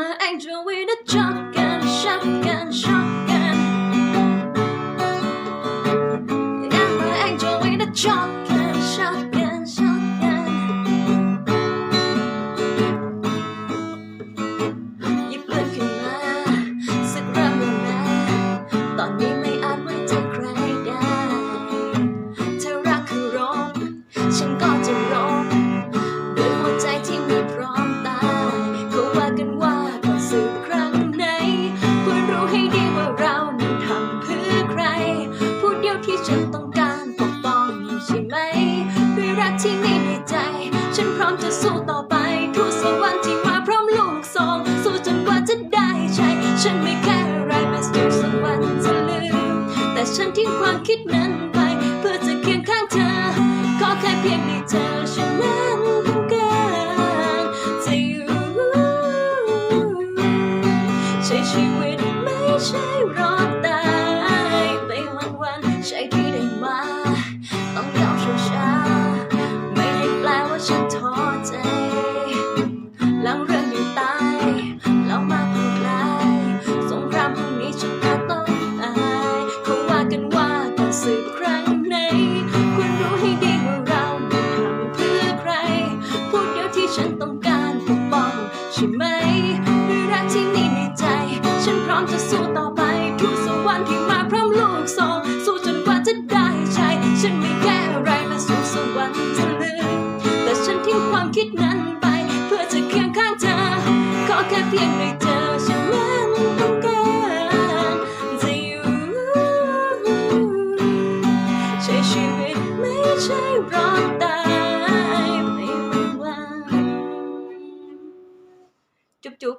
I'm an angel with a shotgun, shotgun, shotgun. I'm an angel with a shotgun. ้อมจะสู้ต่อไป ทุกสวรรค์ที่มาพร้อมลูกสอง สู้จนกว่าจะได้ใช้ ฉันไม่แค่ไรแม้สู่สวรรค์จะลืม แต่ฉันทิ้งความคิดนั้นไป เพื่อจะเคียงข้างเธอ ขอแค่เพียงได้เจอฉันนั้นต้องการจะอยู่ใช้ชีวิตไม่ใช่รอ มาพร้อมลูกสองสู้จนกว่าจะได้ใช้ ฉันไม่แค่ไรมาสู่สวรรค์สลืมแต่ฉันทิ้งความคิดนั้นไป เพื่อจะเคียงข้างเธอ ขอแค่เพียงได้เจอฉันนั้ต้องการจะอยู่ใช้ชีวิตไม่ใช่รอตายไม่ว่าจุ๊บ